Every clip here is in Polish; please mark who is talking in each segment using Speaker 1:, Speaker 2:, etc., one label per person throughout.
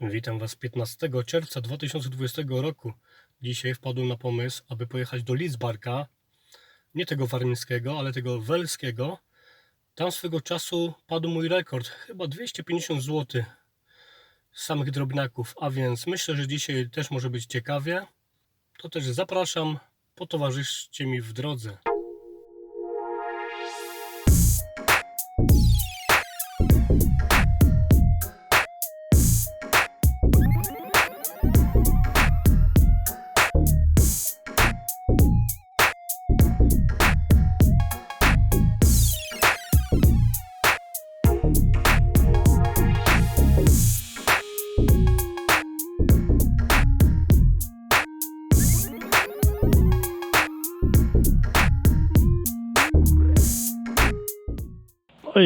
Speaker 1: Witam Was 15 czerwca 2020 roku. Dzisiaj wpadłem na pomysł, aby pojechać do Lidzbarka, nie tego warmińskiego, ale tego welskiego. Tam swego czasu padł mój rekord, chyba 250 zł samych drobniaków, a więc myślę, że dzisiaj też może być ciekawie. To też zapraszam, potowarzyszcie mi w drodze.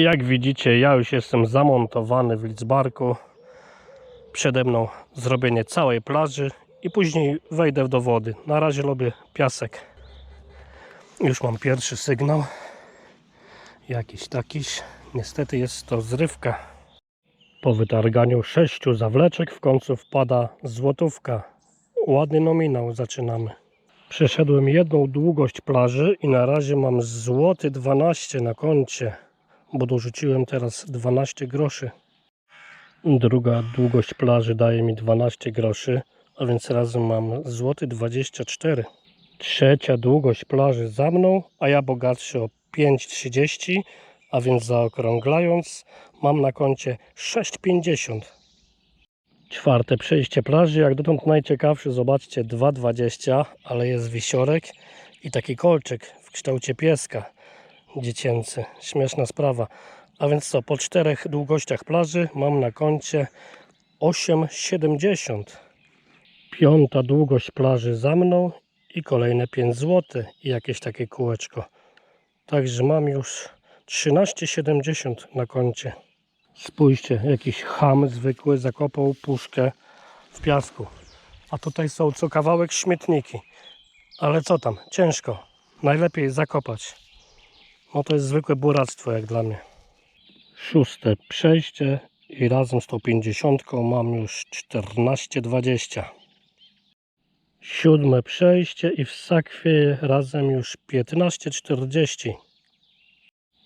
Speaker 1: Jak widzicie, ja już jestem zamontowany w Lidzbarku. Przede mną zrobienie całej plaży i później wejdę do wody. Na razie robię piasek. Już mam pierwszy sygnał. Jakiś takiś. Niestety jest to zrywka. Po wytarganiu sześciu zawleczek w końcu wpada złotówka. Ładny nominał zaczynamy. Przeszedłem jedną długość plaży i na razie mam złoty 12 na koncie bo dorzuciłem teraz 12 groszy. Druga długość plaży daje mi 12 groszy, a więc razem mam złoty 24. Trzecia długość plaży za mną, a ja bogatszy o 5,30, a więc zaokrąglając mam na koncie 6,50. Czwarte przejście plaży, jak dotąd najciekawszy, zobaczcie 2,20, ale jest wisiorek i taki kolczyk w kształcie pieska dziecięcy. Śmieszna sprawa. A więc co, po czterech długościach plaży mam na koncie 8,70. Piąta długość plaży za mną i kolejne 5 zł i jakieś takie kółeczko. Także mam już 13,70 na koncie. Spójrzcie, jakiś ham zwykły zakopał puszkę w piasku. A tutaj są co kawałek śmietniki. Ale co tam, ciężko. Najlepiej zakopać. No to jest zwykłe buractwo jak dla mnie. Szóste przejście i razem z tą 50 mam już 14,20. Siódme przejście i w sakwie razem już 15,40.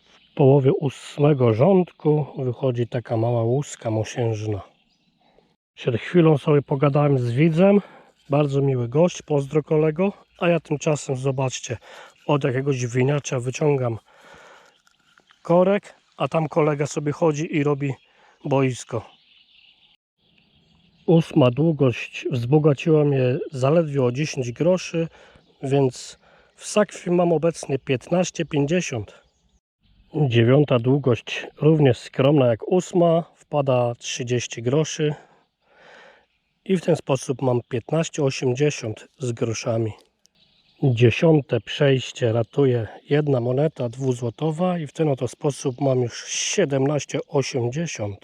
Speaker 1: W połowie ósmego rządku wychodzi taka mała łuska mosiężna. Przed chwilą sobie pogadałem z widzem. Bardzo miły gość, pozdro kolego. A ja tymczasem zobaczcie, od jakiegoś winiacza wyciągam korek, a tam kolega sobie chodzi i robi boisko. Ósma długość wzbogaciła mnie zaledwie o 10 groszy, więc w sakwie mam obecnie 15,50. Dziewiąta długość również skromna jak ósma, wpada 30 groszy i w ten sposób mam 15,80 z groszami. Dziesiąte przejście ratuje jedna moneta dwuzłotowa i w ten oto sposób mam już 17,80.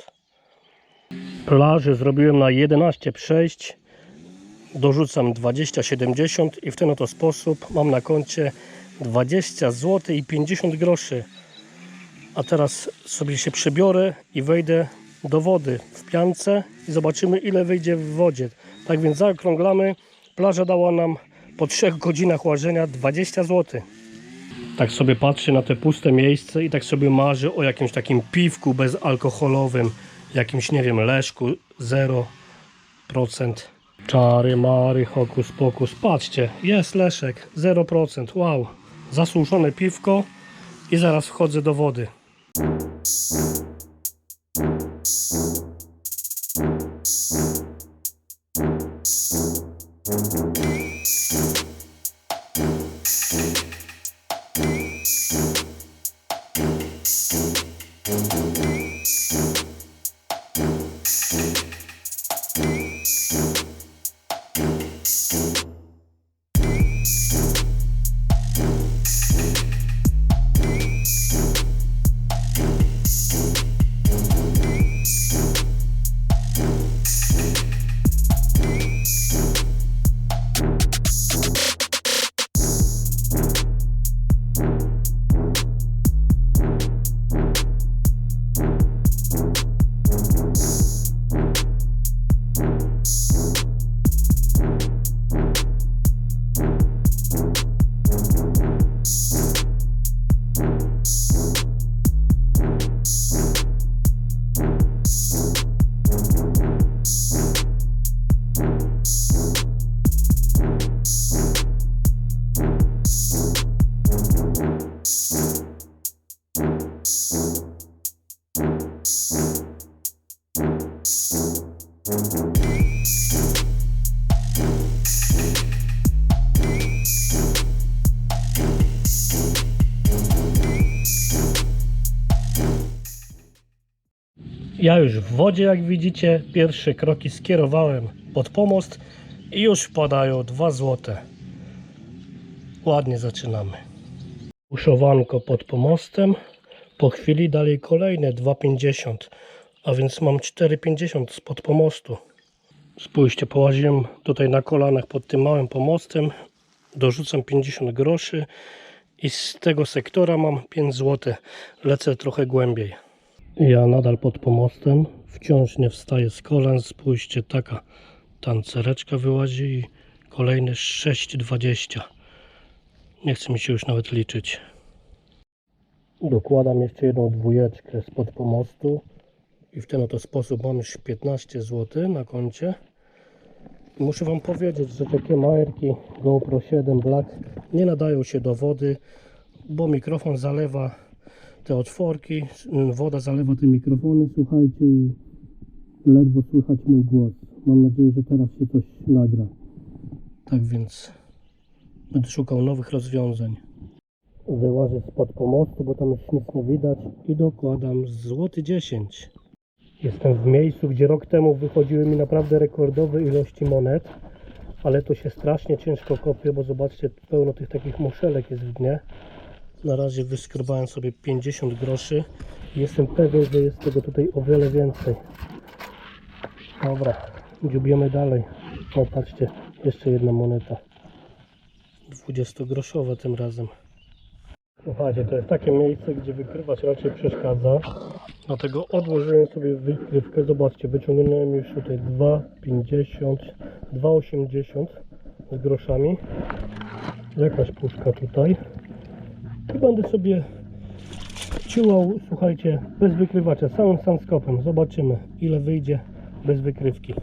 Speaker 1: Plaży zrobiłem na 11 przejść. Dorzucam 20,70 i w ten oto sposób mam na koncie 20 zł i 50 groszy. A teraz sobie się przebiorę i wejdę do wody w piance i zobaczymy ile wyjdzie w wodzie. Tak więc zaokrąglamy. Plaża dała nam po 3 godzinach łażenia 20 zł. Tak sobie patrzę na te puste miejsce i tak sobie marzę o jakimś takim piwku bezalkoholowym, jakimś, nie wiem, leszku 0%. Czary, mary, hokus pokus. Patrzcie, jest leszek 0%. Wow. Zasłużone piwko i zaraz wchodzę do wody. Ja już w wodzie, jak widzicie, pierwsze kroki skierowałem pod pomost i już wpadają 2 złote. Ładnie zaczynamy. Uszowanko pod pomostem. Po chwili dalej kolejne 2,50, a więc mam 4,50 spod pomostu. Spójrzcie, połaziłem tutaj na kolanach pod tym małym pomostem. Dorzucam 50 groszy i z tego sektora mam 5 zł. Lecę trochę głębiej. Ja nadal pod pomostem, wciąż nie wstaję z kolan. Spójrzcie, taka tancereczka wyłazi i kolejne 6,20. Nie chce mi się już nawet liczyć. Dokładam jeszcze jedną dwójeczkę spod pomostu i w ten oto sposób mam już 15 zł na koncie. Muszę Wam powiedzieć, że takie majerki GoPro 7 Black nie nadają się do wody, bo mikrofon zalewa te otworki, woda zalewa te mikrofony, słuchajcie i ledwo słychać mój głos. Mam nadzieję, że teraz się coś nagra. Tak więc będę szukał nowych rozwiązań. Wyłażę spod pomostu, bo tam już nic nie widać i dokładam złoty 10. Jestem w miejscu, gdzie rok temu wychodziły mi naprawdę rekordowe ilości monet, ale to się strasznie ciężko kopie, bo zobaczcie, pełno tych takich muszelek jest w dnie. Na razie wyskrobałem sobie 50 groszy. Jestem pewien, że jest tego tutaj o wiele więcej. Dobra, dziubiemy dalej. O, patrzcie, jeszcze jedna moneta. 20-groszowa tym razem. Słuchajcie, to jest takie miejsce, gdzie wykrywacz raczej przeszkadza. Dlatego odłożyłem sobie wykrywkę. Zobaczcie, wyciągnąłem już tutaj 2,50, 2,80 z groszami. Jakaś puszka tutaj. I będę sobie ciułał, słuchajcie, bez wykrywacza, samym sandskopem. Zobaczymy, ile wyjdzie bez wykrywki.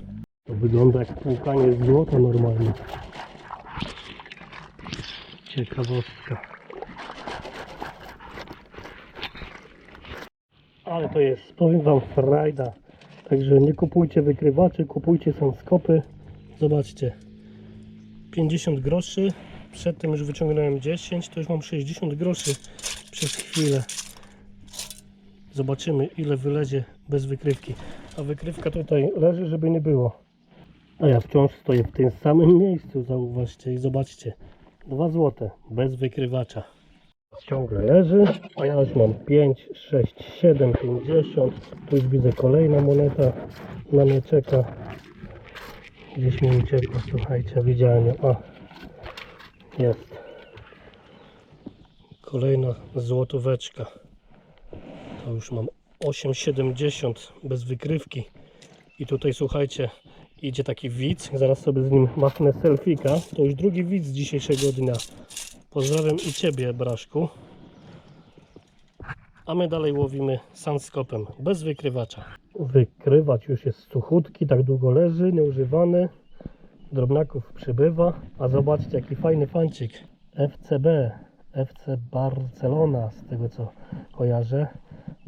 Speaker 1: To wygląda jak płukanie złota normalnie. Ciekawostka. Ale to jest, powiem Wam, frajda. Także nie kupujcie wykrywaczy, kupujcie sandskopy. Zobaczcie, 50 groszy. Przedtem już wyciągnąłem 10, to już mam 60 groszy przez chwilę. Zobaczymy ile wylezie bez wykrywki. A wykrywka tutaj leży, żeby nie było. A ja wciąż stoję w tym samym miejscu, zauważcie i zobaczcie. 2 złote bez wykrywacza. Ciągle leży, a ja już mam 5, 6, 7, 50. Tu już widzę kolejna moneta na mnie czeka. Gdzieś mi uciekła, słuchajcie, widziałem ją. A, jest. Kolejna złotóweczka. To już mam 8,70 bez wykrywki. I tutaj słuchajcie, idzie taki widz. Zaraz sobie z nim machnę selfika. To już drugi widz dzisiejszego dnia. Pozdrawiam i Ciebie, Braszku. A my dalej łowimy sandskopem, bez wykrywacza. Wykrywacz już jest suchutki, tak długo leży, nieużywany. Drobnaków przybywa. A zobaczcie, jaki fajny fancik. FCB, FC Barcelona, z tego co kojarzę.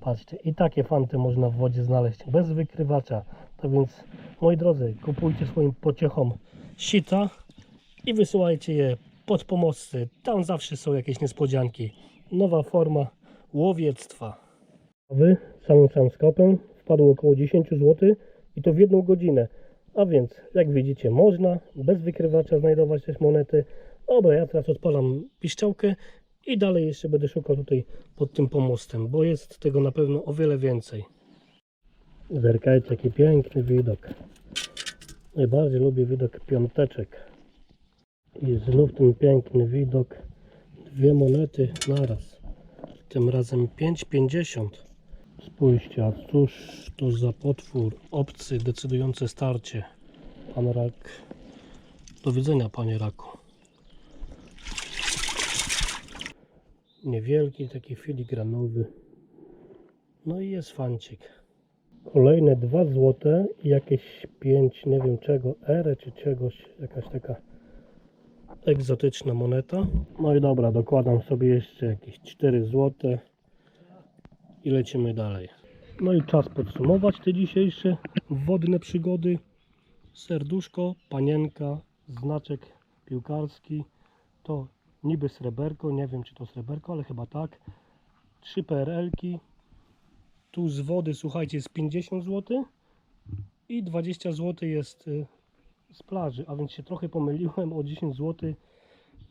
Speaker 1: Patrzcie, i takie fanty można w wodzie znaleźć bez wykrywacza. To więc, moi drodzy, kupujcie swoim pociechom sita i wysyłajcie je pod pomosty. Tam zawsze są jakieś niespodzianki. Nowa forma łowiectwa. Wy samym samskopem wpadło około 10 zł i to w jedną godzinę. A więc, jak widzicie, można bez wykrywacza znajdować też monety. Dobra, ja teraz odpalam piszczałkę i dalej jeszcze będę szukał tutaj pod tym pomostem, bo jest tego na pewno o wiele więcej. Zerkajcie, jaki piękny widok. Najbardziej lubię widok piąteczek. I znów ten piękny widok. Dwie monety naraz. Tym razem 5,50. Spójrzcie, a cóż to za potwór obcy, decydujące starcie. Pan rak. Do widzenia, panie raku. Niewielki, taki filigranowy. No i jest fancik. Kolejne 2 złote i jakieś 5, nie wiem czego, R czy czegoś, jakaś taka egzotyczna moneta. No i dobra, dokładam sobie jeszcze jakieś 4 złote i lecimy dalej. No i czas podsumować te dzisiejsze wodne przygody. serduszko, panienka, znaczek piłkarski. To niby sreberko, nie wiem czy to sreberko, ale chyba tak. Trzy PRL-ki. Tu z wody, słuchajcie, jest 50 zł i 20 zł jest y, z plaży, a więc się trochę pomyliłem o 10 zł.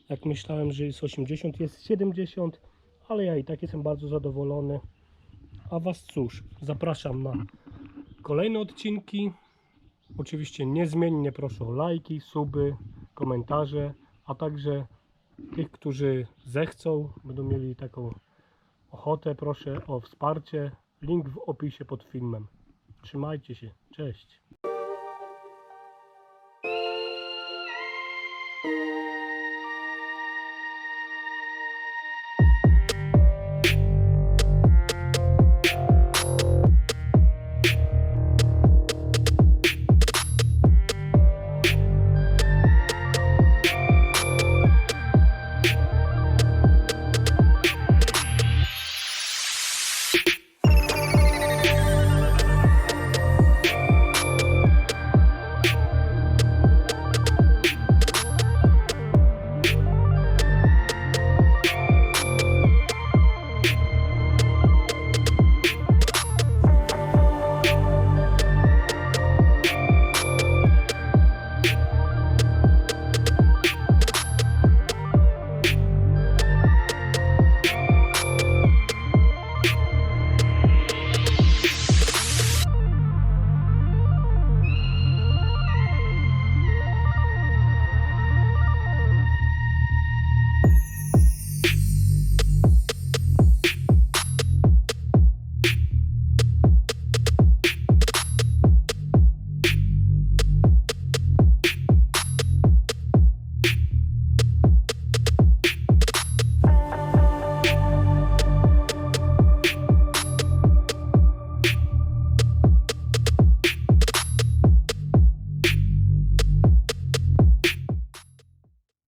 Speaker 1: Jak myślałem, że jest 80, jest 70, ale ja i tak jestem bardzo zadowolony. A Was cóż, zapraszam na kolejne odcinki. Oczywiście niezmiennie proszę o lajki, suby, komentarze, a także tych, którzy zechcą, będą mieli taką ochotę, proszę o wsparcie. Link w opisie pod filmem. Trzymajcie się. Cześć.